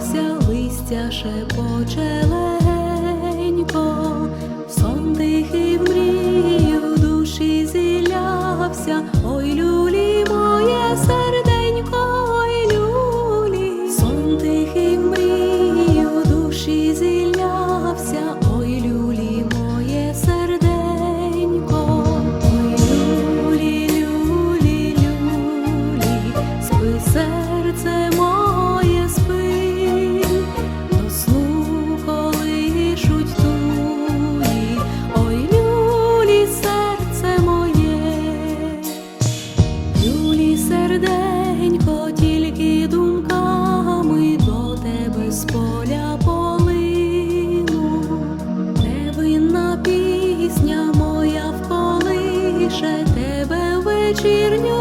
Взявся листя шепоче. вечірню.